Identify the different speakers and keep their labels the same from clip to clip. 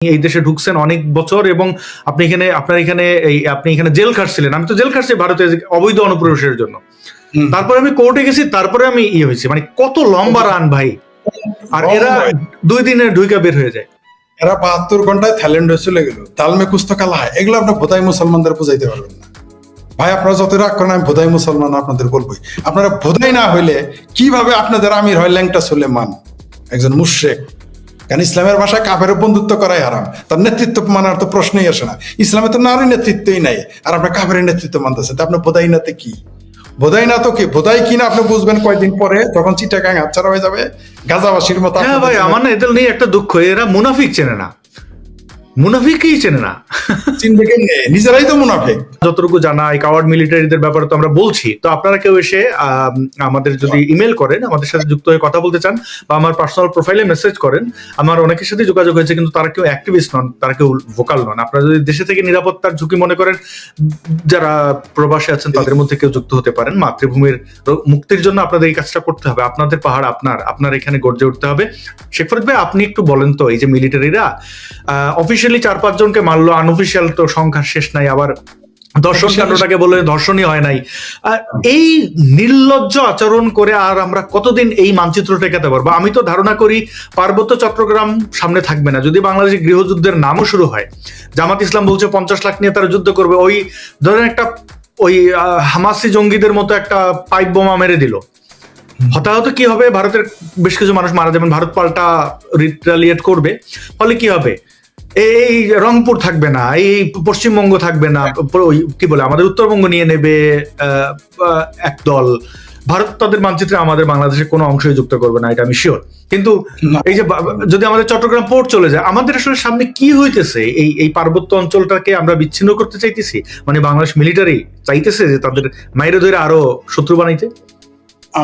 Speaker 1: এই দেশে ঢুকছেন অনেক বছর এবং আপনি এখানে আপনার এখানে এই আপনি এখানে জেল খাটছিলেন। আমি তো জেল খাটছি ভারতে অবৈধ অনুপ্রবেশের জন্য। তারপরে আমি কোর্টে গেছি তারপরে আমি ইয়ে হয়েছি। মানে কত লম্বা রান ভাই। আর এরা দুই দিনে ঢুইকা বের হয়ে যায়।
Speaker 2: এরা বাহাত্তর ঘন্টায় থাইল্যান্ডে চলে গেল তালমে কুস্ত কালা হয়। এগুলো আপনার বোধাই মুসলমানদের বুঝাইতে পারবেন না। ভাই আপনারা যত রাগ করেন আমি বোধাই মুসলমান আপনাদের বলবোই। আপনারা বোধাই না হইলে কীভাবে আপনাদের আমির হয় ল্যাংটা সুলেমান একজন মুশ্রেক? কারণ ইসলামের ভাষায় কাফের বন্ধুত্ব করাই হারাম। তার নেতৃত্ব মানার তো প্রশ্নই আসে না। ইসলামে তো নারী নেতৃত্বই নাই আর আপনার কাফের নেতৃত্ব মানতেছে। তা আপনার বোধাই নাতে কি? বোধাই না তো কি? বোধাই কিনা আপনি বুঝবেন কয়েকদিন পরে? তখন চিটাগাং হাতছাড়া হয়ে যাবে গাজাবাসীর মতো
Speaker 1: হ্যাঁ ভাই আমার না এদের নিয়ে একটা দুঃখ। এরা মুনাফিক চেনে না। মুনাফিকই চেনে না।
Speaker 2: চিনবে কেমনে? নিজেরাই তো মুনাফেক।
Speaker 1: যতটুকু জানাই কাওয়ার্ড মিলিটারিদের ব্যাপারে তো আমরা বলছি তো আপনারা কেউ এসে আমাদের যদি ইমেল করেন আমাদের সাথে যুক্ত হয়ে কথা বলতে চান বা আমার পার্সোনাল প্রোফাইলে মেসেজ করেন আমার অনেকের সাথে যোগাযোগ হয়েছে কিন্তু তারা কেউ অ্যাক্টিভিস্ট নন তারা কেউ ভোকাল নন। আপনারা যদি দেশে থেকে নিরাপত্তার ঝুঁকি মনে করেন যারা প্রবাসে আছেন তাদের মধ্যে কেউ যুক্ত হতে পারেন। মাতৃভূমির মুক্তির জন্য আপনাদের এই কাজটা করতে হবে। আপনাদের পাহাড় আপনার আপনার এখানে গর্জে উঠতে হবে। শেখ ফরিদ ভাই আপনি একটু বলেন তো এই যে মিলিটারিরা অফিসিয়ালি চার পাঁচ জনকে মারলো আনঅফিসিয়াল তো সংখ্যা শেষ নাই আবার দর্শন কাণ্ডটাকে বলে ধর্ষণই হয় নাই। আর এই নির্লজ্জ আচরণ করে আর আমরা কতদিন এই মানচিত্র টেকাতে পারব? আমি তো ধারণা করি পার্বত্য চট্টগ্রাম সামনে থাকবে না। যদি বাংলাদেশে গৃহযুদ্ধের নামও শুরু হয় জামাত ইসলাম বলছে পঞ্চাশ লাখ নিয়ে তারা যুদ্ধ করবে ওই ধরেন একটা ওই হামাসি জঙ্গিদের মতো একটা পাইপ বোমা মেরে দিল। হতাহত কি হবে? ভারতের বেশ কিছু মানুষ মারা যাবেন। ভারত পাল্টা রিটালিয়েট করবে। ফলে কি হবে? এই রংপুর থাকবে না এই পশ্চিমবঙ্গ থাকবে না কি বলে আমাদের উত্তরবঙ্গ নিয়ে নেবে এক দল। ভারত তাদের মানচিত্রে আমাদের বাংলাদেশের কোনো অংশই যুক্ত করবে না এটা আমি শিওর কিন্তু এই যে যদি আমাদের চট্টগ্রাম পোর্ট চলে যায় আমাদের আসলে সামনে কি হইতেছে? এই এই পার্বত্য অঞ্চলটাকে আমরা বিচ্ছিন্ন করতে চাইতেছি? মানে বাংলাদেশ মিলিটারি চাইতেছে যে তাদের মাইরে ধরে আরও শত্রু বানাইতে?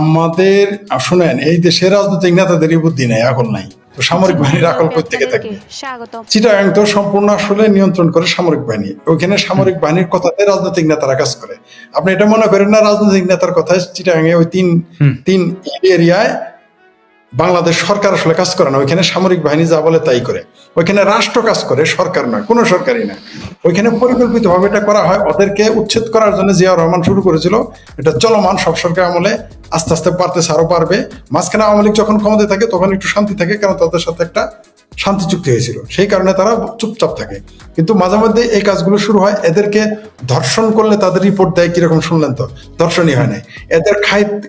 Speaker 2: আমাদের শুনেন এই দেশের রাজনৈতিক নেতাদেরই বুদ্ধি নেই এখন নাই। তো সামরিক বাহিনীর আকল করতে গিয়ে
Speaker 3: থাকে
Speaker 2: চিটাগাং তো সম্পূর্ণ আসলে নিয়ন্ত্রণ করে সামরিক বাহিনী। ওখানে সামরিক বাহিনীর কথাতে রাজনৈতিক নেতারা কাজ করে। আপনি এটা মনে করেন না রাজনৈতিক নেতার কথা চিটাগাং এ ওই তিন। তিন এরিয়ায় বাংলাদেশ সরকার আসলে কাজ করে না, ওইখানে সামরিক বাহিনী যা বলে তাই করে। ওইখানে রাষ্ট্র কাজ করে, সরকার নয়, কোনো সরকারই না। ওইখানে পরিকল্পিতভাবে এটা করা হয়, ওদেরকে উচ্ছেদ করার জন্য জিয়াউর রহমান শুরু করেছিল। এটা চলমান, সব সরকার আমলে আস্তে আস্তে পারতেছে আরও পারবে মাঝখানে আওয়ামী লীগ যখন ক্ষমতায় থাকে, তখন একটু শান্তি থাকে, কারণ তাদের সাথে একটা শান্তি চুক্তি হয়েছিল। সেই কারণে তারা চুপচাপ থাকে। কিন্তু মাঝে মধ্যে এই কাজগুলো শুরু হয়, এদেরকে ধর্ষণ করলে তাদের রিপোর্ট দেয় কীরকম শুনলেন তো? ধর্ষণই হয় নাই। এদের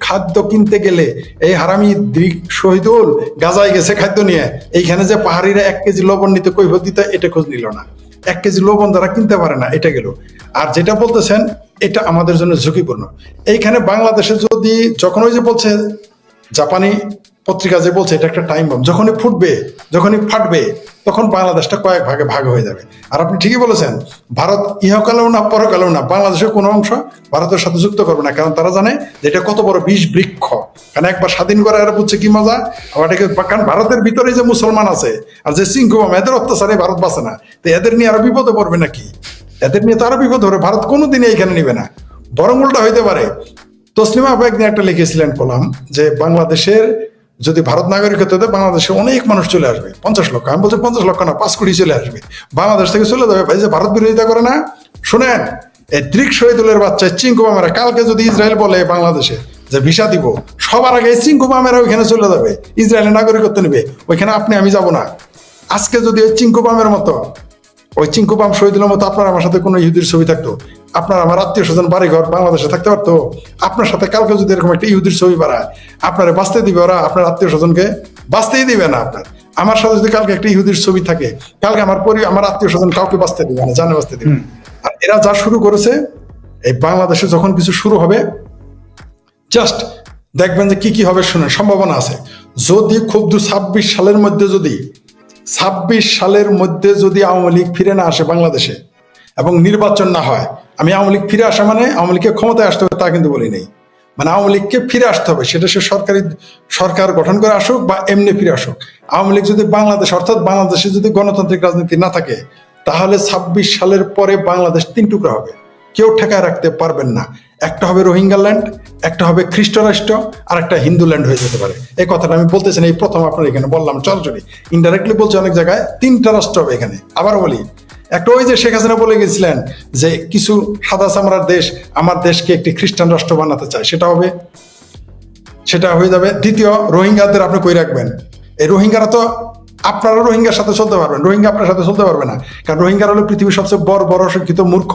Speaker 2: খাদ্য কিনতে গেলে এই হারামি দিক শহীদুল গাজায় গেছে খাদ্য নিয়ে। এইখানে যে পাহাড়িরা এক কেজি লবণ নিতে কৈফত দিতে, এটা খোঁজ নিল না। এক কেজি লবণ তারা কিনতে পারে না, এটা গেল। আর যেটা বলতেছেন, এটা আমাদের জন্য ঝুঁকিপূর্ণ। এইখানে বাংলাদেশে যদি, যখন ওই যে বলছে, জাপানি পত্রিকা যে বলছে, এটা একটা টাইম বম যখনই ফুটবে, যখনই ফাটবে, তখন বাংলাদেশটা কয়েক ভাগে ভাগ হয়ে যাবে। আর আপনি ঠিকই বলেছেন, ভারত ইহকালেও না, পরকালেও না, বাংলাদেশের কোনো অংশ ভারতের সাথে যুক্ত করবে না। কারণ তারা জানে যে এটা কত বড় বিষ বৃক্ষ। কারণ একবার স্বাধীন করে এরা বুঝছে কি মজা? আবার এটাকে কারণ ভারতের ভিতরে যে মুসলমান আছে, আর যে সিংকুমাম এদের অত্যাচারে ভারত বাঁচে না। তো এদের নিয়ে আরও বিপদে পড়বে নাকি? এদের নিয়ে তো আরও বিপদ হবে। ভারত কোনোদিনই এখানে নিবে না। বরং উল্টা হইতে পারে। তসলিমা আপা একদিন একটা লিখেছিলেন কলাম যে, বাংলাদেশের যদি ভারত নাগরিকত্ব দেয়, বাংলাদেশে অনেক মানুষ চলে আসবে। পঞ্চাশ লক্ষ। আমি বলছি পঞ্চাশ লক্ষ না, পাঁচ কোটি চলে আসবে। বাংলাদেশ থেকে চলে যাবে। ভাই, যে ভারত বিরোধিতা করে না, শুনেন, এই দৃক শহীদুলের বাচ্চা চিঙ্কু মামেরা, কালকে যদি ইসরায়েল বলে বাংলাদেশে যে ভিসা দিব, সবার আগে চিঙ্কু মামেরা ওইখানে চলে যাবে। ইসরায়েলের নাগরিকত্ব নেবে। ওইখানে আপনি, আমি যাব না। আজকে যদি ওই চিঙ্কু পামের মতো, ওই চিঙ্কু পাম শহীদুলের মতো আপনার আমার সাথে কোনো ইহুদির ছবি থাকতো আপনার আমার আত্মীয় স্বজন বাড়ি ঘর বাংলাদেশে থাকতে পারতো আপনার সাথে কালকে যদি এরকম একটা ইহুদির ছবি বাড়ায় আপনারা বাঁচতে দিবে ওরা আপনার আত্মীয় স্বজনকে বাঁচতেই দিবে না আপনার। আমার সাথে যদি কালকে একটা ইহুদির ছবি থাকে কালকে আমার পরি আমার আত্মীয় স্বজন কাউকে বাঁচতে দিবে না জানে বাঁচতে দিবে আর এরা যা শুরু করেছে এই বাংলাদেশে যখন কিছু শুরু হবে জাস্ট দেখবেন যে কি কি হবে শুনে সম্ভাবনা আছে। যদি খুব দু ছাব্বিশ সালের মধ্যে যদি ছাব্বিশ সালের মধ্যে যদি আওয়ামী লীগ ফিরে না আসে বাংলাদেশে এবং নির্বাচন না হয় আমি আওয়ামী লীগ ফিরে আসা মানে আওয়ামী লীগকে ক্ষমতায় আসতে হবে তা কিন্তু বলি নেই। মানে আওয়ামী লীগকে ফিরে আসতে হবে, সেটা সে সরকারি, সরকার গঠন করে আসুক বা এমনি ফিরে আসুক। আওয়ামী লীগ যদি বাংলাদেশ, অর্থাৎ বাংলাদেশে যদি গণতান্ত্রিক রাজনীতি না থাকে, তাহলে ছাব্বিশ সালের পরে বাংলাদেশ তিন টুকরা হবে। কেউ ঠেকায় রাখতে পারবেন না। একটা হবে রোহিঙ্গা ল্যান্ড একটা হবে খ্রিস্ট রাষ্ট্র আর একটা হিন্দু ল্যান্ড হয়ে যেতে পারে। এই কথাটা আমি বলতেছি না, এই প্রথম আপনার এখানে বললাম চরচরি ইনডাইরেক্টলি বলছি অনেক জায়গায় তিনটা রাষ্ট্র হবে এখানে। আবার বলি একটা ওই যে শেখ হাসিনা বলে গেছিলেন যে কিছু সাদা চামড়ার দেশ আমার দেশকে একটি খ্রিস্টান রাষ্ট্র বানাতে চায় সেটা হবে সেটা হয়ে যাবে। দ্বিতীয় রোহিঙ্গাদের আপনি কই রাখবেন? এই রোহিঙ্গারা তো আপনারা রোহিঙ্গার সাথে চলতে পারবেন রোহিঙ্গা আপনার সাথে চলতে পারবে না। কারণ রোহিঙ্গারা হলো পৃথিবীর সবচেয়ে বড় বড় অশিক্ষিত মূর্খ।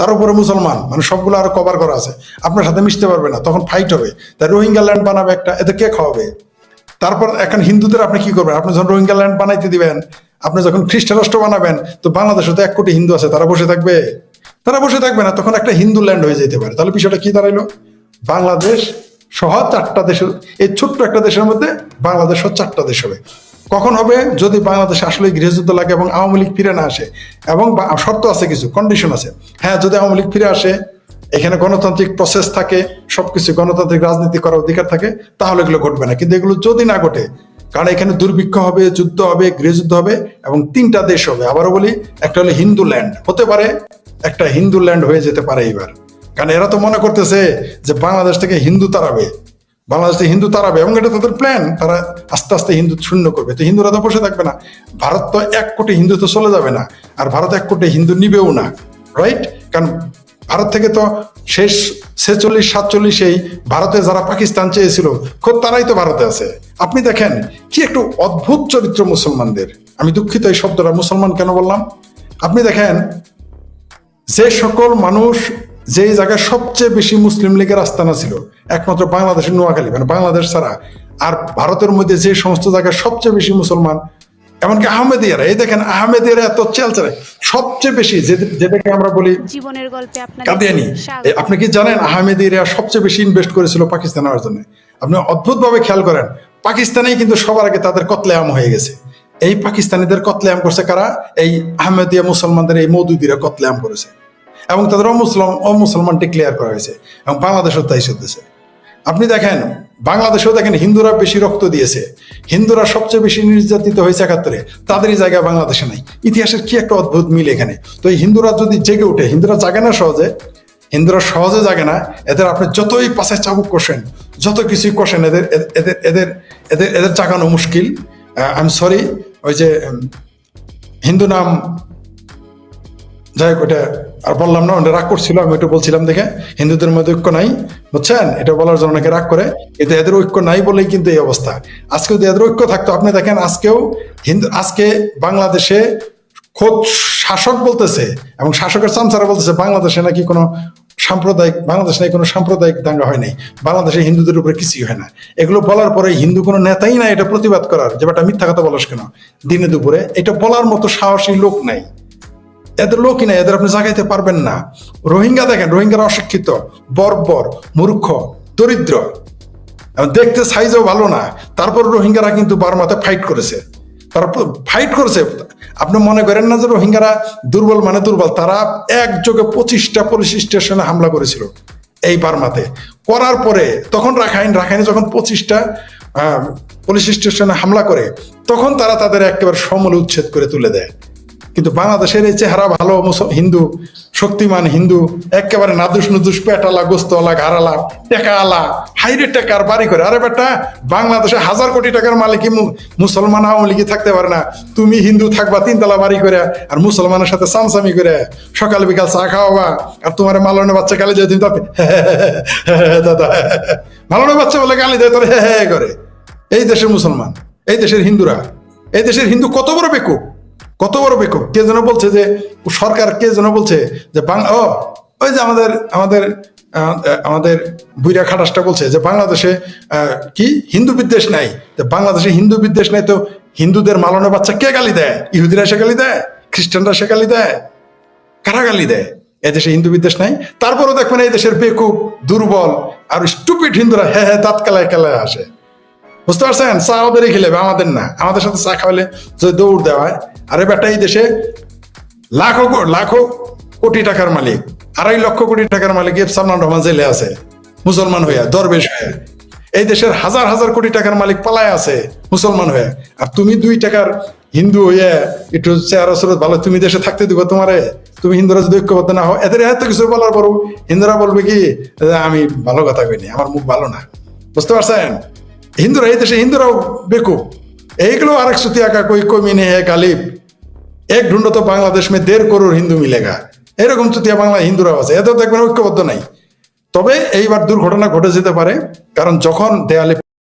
Speaker 2: তার উপরে মুসলমান মানে সবগুলো আরও কভার করা আছে। আপনার সাথে মিশতে পারবে না, তখন ফাইট হবে। তাই রোহিঙ্গা ল্যান্ড বানাবে একটা, এতে কে খাওয়াবে? তারপর এখন হিন্দুদের আপনি কি করবেন? আপনি যখন রোহিঙ্গা ল্যান্ড বানাইতে দিবেন, আপনি যখন খ্রিস্ট রাষ্ট্র বানাবেন, তো বাংলাদেশে তো এক কোটি হিন্দু আছে, তারা বসে থাকবে? তারা বসে থাকবে না, তখন একটা হিন্দু ল্যান্ড হয়ে যেতে পারে। তাহলে বিষয়টা কি দাঁড়াইলো? বাংলাদেশ সহ চারটা দেশের, এই ছোট্ট একটা দেশের মধ্যে বাংলাদেশ সহ চারটা দেশ হবে। কখন হবে? যদি বাংলাদেশে আসলে গৃহযুদ্ধ লাগে এবং আওয়ামী লীগ ফিরে না আসে, এবং শর্ত আছে কিছু কন্ডিশন আছে। হ্যাঁ যদি আওয়ামী লীগ ফিরে আসে, এখানে গণতান্ত্রিক প্রসেস থাকে, সবকিছু, গণতান্ত্রিক রাজনীতি করার অধিকার থাকে, তাহলে এগুলো ঘটবে না। কিন্তু এগুলো যদি না ঘটে, কারণ এখানে দুর্ভিক্ষ হবে, যুদ্ধ হবে, গৃহযুদ্ধ হবে, এবং তিনটা দেশ হবে। আবারও বলি, একটা হলো হিন্দু ল্যান্ড হতে পারে, একটা হিন্দু ল্যান্ড হয়ে যেতে পারে এবার কারণ এরা তো মনে করতেছে যে বাংলাদেশ থেকে হিন্দু তাড়াবে। বাংলাদেশ হিন্দু তাড়াবে এবং এটা তাদের প্ল্যান তারা আস্তে আস্তে হিন্দু শূন্য করবে। তো হিন্দুরা তো বসে থাকবে না। ভারত তো এক কোটি হিন্দু তো চলে যাবে না, আর ভারত এক কোটি হিন্দু নিবেও না রাইট কারণ ভারত থেকে তো শেষ ছেচল্লিশ, সাতচল্লিশেই ভারতে যারা পাকিস্তান চেয়েছিল, খোদ তারাই তো ভারতে আছে। আপনি দেখেন, কি একটু অদ্ভুত চরিত্র মুসলমানদের। আমি দুঃখিত এই শব্দটা, মুসলমান কেন বললাম? আপনি দেখেন, যে সকল মানুষ যেই জায়গায় সবচেয়ে বেশি মুসলিম লীগের আস্তানা ছিল একমাত্র বাংলাদেশের নোয়াখালী মানে বাংলাদেশ ছাড়া। আর ভারতের মধ্যে যে সমস্ত জায়গায় সবচেয়ে বেশি মুসলমান এমনকি আহমেদিয়ারা এই দেখেন আহমেদিয়ারা এত চেল সবচেয়ে বেশি যেটাকে আমরা বলি
Speaker 3: জীবনের গল্পে
Speaker 2: কাদিয়ানি। আপনি কি জানেন আহমেদিরা সবচেয়ে বেশি ইনভেস্ট করেছিল পাকিস্তান হওয়ার জন্য? আপনি অদ্ভুতভাবে খেয়াল করেন পাকিস্তানেই কিন্তু সবার আগে তাদের কতলেআম হয়ে গেছে। এই পাকিস্তানিদের কতলেআম করছে কারা? এই আহমেদিয়া মুসলমানদের এই মৌদুদিরা কতলেআম করেছে। এবং তাদের অমুসলমান অমুসলমান ডিক্লেয়ার করা হয়েছে এবং বাংলাদেশও তাই চলতেছে। আপনি দেখেন, বাংলাদেশেও দেখেন হিন্দুরা বেশি রক্ত দিয়েছে। হিন্দুরা সবচেয়ে বেশি নির্যাতিত হয়েছে একাত্তরে। তাদেরই জায়গা বাংলাদেশে নাই। ইতিহাসের কি একটা অদ্ভুত মিল এখানে। তো এই হিন্দুরা যদি জেগে ওঠে, হিন্দুরা জাগে না সহজে? হিন্দুরা সহজে জাগে না। এদের আপনি যতই পাশে চাবুক কষেন, যত কিছুই কষেন, এদের এদের এদের এদের এদের জাগানো মুশকিল। আই এম সরি ওই যে হিন্দু নাম, যাই হোক, ওটা আর বললাম না ওটা রাগ করছিল, আমি ওটা বলছিলাম, দেখে, হিন্দুদের মধ্যে ঐক্য নাই, বুঝছেন? এটা বলার জন্য অনেকে রাগ করে, কিন্তু এদের ঐক্য নাই বলেই কিন্তু এই অবস্থা। আজকে যদি এদের ঐক্য থাকতো, আপনি দেখেন, আজকেও হিন্দু, আজকে বাংলাদেশে খোদ শাসক বলতেছে এবং শাসকের চামচারা বলতেছে, বাংলাদেশে নাকি কোনো সাম্প্রদায়িক, বাংলাদেশে নাকি কোনো সাম্প্রদায়িক দাঙ্গা হয় নাই বাংলাদেশে হিন্দুদের উপরে কিছুই হয় না। এগুলো বলার পরে হিন্দু কোনো নেতাই নাই এটা প্রতিবাদ করার, যে বেটা মিথ্যা কথা বলাস কেন? দিনে দুপুরে, এটা বলার মতো সাহসী লোক নাই। এদের লোকই না এদের আপনি জাগাইতে পারবেন না। রোহিঙ্গা দেখেন, রোহিঙ্গারা অশিক্ষিত, বর্বর, মূর্খ, দরিদ্র। দেখতে সাইজও ভালো না। তারপর রোহিঙ্গারা কিন্তু বার্মাতে ফাইট করেছে। তারা ফাইট করেছে। আপনি মনে করেন না যে রোহিঙ্গারা দুর্বল মানে দুর্বল? তারা একযোগে পঁচিশটা পুলিশ স্টেশনে হামলা করেছিল এই বার্মাতে। করার পরে তখন রাখাইন, রাখাইনে যখন পঁচিশটা পুলিশ স্টেশনে হামলা করে, তখন তারা তাদের একেবারে সমূলে উচ্ছেদ করে তুলে দেয়। কিন্তু বাংলাদেশের এই চেহারা ভালো হিন্দু, শক্তিমান হিন্দু, একেবারে নাদুস নুদুস পেটালা গোস্তওয়ালা ঘাড়ালা টেকাওয়ালা হাইরে টেকার বাড়ি করে। আরে বেটা, বাংলাদেশে হাজার কোটি টাকার মালিক মুসলমান আওয়ামী লীগই থাকতে পারে না। তুমি হিন্দু থাকবা, তিনতলা বাড়ি করে, আর মুসলমানের সাথে সামসামি করে। সকাল বিকাল চা খাওয়াবা, আর তোমার মালনের বাচ্চা গালি দেয় তুমি তাতে দাদা মালনের বাচ্চা বলে গালি দেয় তোর হে হে, করে। এই দেশের মুসলমান, এই দেশের হিন্দুরা, এই দেশের হিন্দু কত বড় বেকুব? কত বড় বেকুব? কে যেন বলছে যে, সরকার কে যেন বলছে যে, বাং ও, ওই যে আমাদের আমাদের আমাদের বুইরা খাটাসটা বলছে যে, বাংলাদেশে কি? হিন্দু বিদ্বেষ নাই। বাংলাদেশে হিন্দু বিদ্বেষ নাই তো হিন্দুদের মালনের বাচ্চা কে গালি দেয়? ইহুদিরা সে গালি দেয়? খ্রিস্টানরা সে গালি দেয়? কারা গালি দেয়? এদেশে হিন্দু বিদ্বেষ নাই? তারপরেও দেখবেন এই দেশের বেকুব, দুর্বল, আর স্টুপিড হিন্দুরা হ্যাঁ হ্যাঁ দাঁত কালায় কালায় আসে। বুঝতে পারছেন? চা ওদেরই খেলে আমাদের না। আমাদের সাথে চা খাওয়ালে যদি দৌড় দেওয়া হয়, আরে বেটা এই দেশে লাখো লাখো কোটি টাকার মালিক, আড়াই লক্ষ কোটি টাকার মালিক এফ সালমান রহমান জেলে আছে, মুসলমান হইয়া, দরবেশ হয়ে এই দেশের হাজার হাজার কোটি টাকার মালিক পালায় আছে, মুসলমান হয়ে আর তুমি দুই টাকার হিন্দু হইয়া একটু চেহারা সুরত ভালো, তুমি দেশে থাকতে দিব তোমারে। তুমি হিন্দুরা যদি ঐক্যবদ্ধ না হও, এদের এত কিছু বলার পরও হিন্দুরা বলবে কি, আমি ভালো কথা কইনি, আমার মুখ ভালো না। বুঝতে পারছেন? হিন্দুরা এই দেশে হিন্দুরাও বেকুব এইগুলো আরেক সুতি আঁকা কই কমিনে হে গালিব এক ঢুন্ড তো বাংলাদেশ মে দেড় করোড় হিন্দু মিলেগা এরকম চুতিয়া বাংলা হিন্দুরাও আছে এত দেখবেন ঐক্যবদ্ধ নাই তবে এইবার দুর্ঘটনা ঘটে যেতে পারে কারণ যখন দেয়ালে